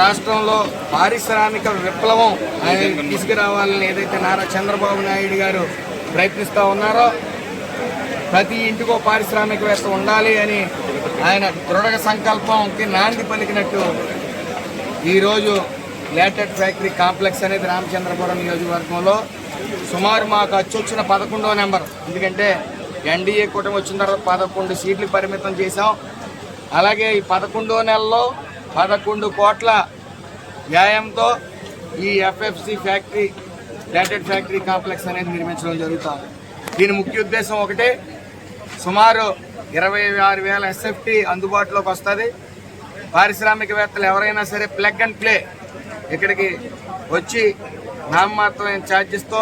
రాష్ట్రంలో పారిశ్రామిక విప్లవం ఆయన తీసుకురావాలని ఏదైతే నారా చంద్రబాబు నాయుడు గారు ప్రయత్నిస్తూ ఉన్నారో ప్రతి ఇంటికో పారిశ్రామికవేత్త ఉండాలి అని ఆయన దృఢ సంకల్పంకి నాంది పలికినట్టు ఈరోజు లేటెడ్ ఫ్యాక్టరీ కాంప్లెక్స్ అనేది రామచంద్రపురం నియోజకవర్గంలో సుమారు మాకు అచ్చొచ్చిన పదకొండో నెంబర్. ఎందుకంటే ఎన్డీఏ కూటమి వచ్చిన తర్వాత పదకొండు సీట్లు పరిమితం చేశాం. అలాగే ఈ పదకొండో నెలలో పదకొండు కోట్ల వ్యాయంతో ఈ ఎఫ్ఎఫ్సి ఫ్యాక్టరీ లేటెడ్ ఫ్యాక్టరీ కాంప్లెక్స్ అనేది నిర్మించడం జరుగుతుంది. దీని ముఖ్య ఉద్దేశం ఒకటే సుమారు ఇరవై ఆరు వేల ఎస్ఎఫ్టీ అందుబాటులోకి వస్తుంది. పారిశ్రామికవేత్తలు ఎవరైనా సరే ప్లగ్ అండ్ ప్లే ఇక్కడికి వచ్చి నామమాత్రమైన ఛార్జెస్తో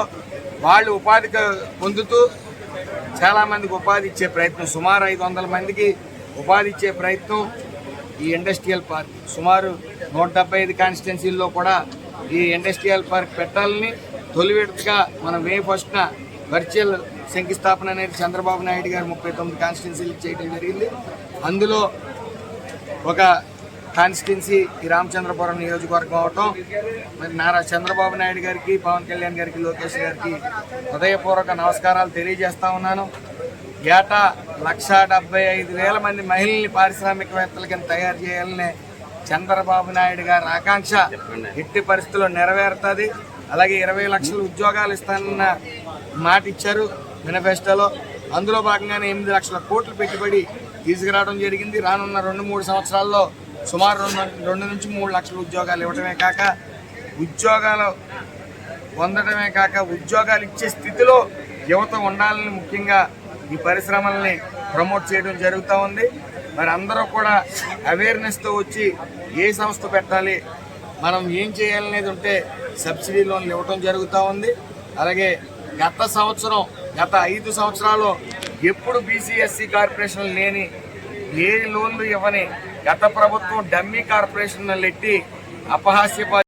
వాళ్ళు ఉపాధి పొందుతూ చాలామందికి ఉపాధి ఇచ్చే ప్రయత్నం సుమారు ఐదు వందల మందికి ఉపాధి ఇచ్చే ప్రయత్నం ఈ ఇండస్ట్రియల్ పార్క్. సుమారు నూట డెబ్బై ఐదు కాన్స్టిట్యున్సీల్లో కూడా ఈ ఇండస్ట్రియల్ పార్క్ పెట్టాలని తొలి విడతగా మనం మే ఫస్ట్న వర్చువల్ శంకుస్థాపన అనేది చంద్రబాబు నాయుడు గారు ముప్పై తొమ్మిది కాన్స్టిట్యున్సీలు చేయడం జరిగింది. అందులో ఒక కాన్స్టిట్యున్సీ ఈ రామచంద్రపురం నియోజకవర్గం అవటం మరి నారా చంద్రబాబు నాయుడు గారికి పవన్ కళ్యాణ్ గారికి లోకేష్ గారికి హృదయపూర్వక నమస్కారాలు తెలియజేస్తా ఉన్నాను. ఏటా లక్ష డెబ్బై ఐదు వేల మంది మహిళల్ని పారిశ్రామికవేత్తల కింద తయారు చేయాలనే చంద్రబాబు నాయుడు గారి ఆకాంక్ష ఎట్టి పరిస్థితుల్లో నెరవేరుతుంది. అలాగే ఇరవై లక్షల ఉద్యోగాలు ఇస్తానన్న మాట ఇచ్చారు మేనిఫెస్టోలో. అందులో భాగంగానే ఎనిమిది లక్షల కోట్లు పెట్టుబడి తీసుకురావడం జరిగింది. రానున్న రెండు మూడు సంవత్సరాల్లో సుమారు రెండు రెండు నుంచి మూడు లక్షల ఉద్యోగాలు ఇవ్వడమే కాక ఉద్యోగాలు పొందడమే కాక ఉద్యోగాలు ఇచ్చే స్థితిలో యువత ఉండాలని ముఖ్యంగా ఈ పరిశ్రమల్ని ప్రమోట్ చేయడం జరుగుతూ ఉంది. మరి అందరూ కూడా అవేర్నెస్తో వచ్చి ఏ సంస్థ పెట్టాలి మనం ఏం చేయాలనేది ఉంటే సబ్సిడీ లోన్లు ఇవ్వటం జరుగుతూ ఉంది. అలాగే గత సంవత్సరం గత ఐదు సంవత్సరాలు ఎప్పుడు బీసీఎస్సీ కార్పొరేషన్ లేని ఏ లోన్లు ఇవ్వని గత ప్రభుత్వం డమ్మీ కార్పొరేషన్లు ఎట్టి అపహాస్యప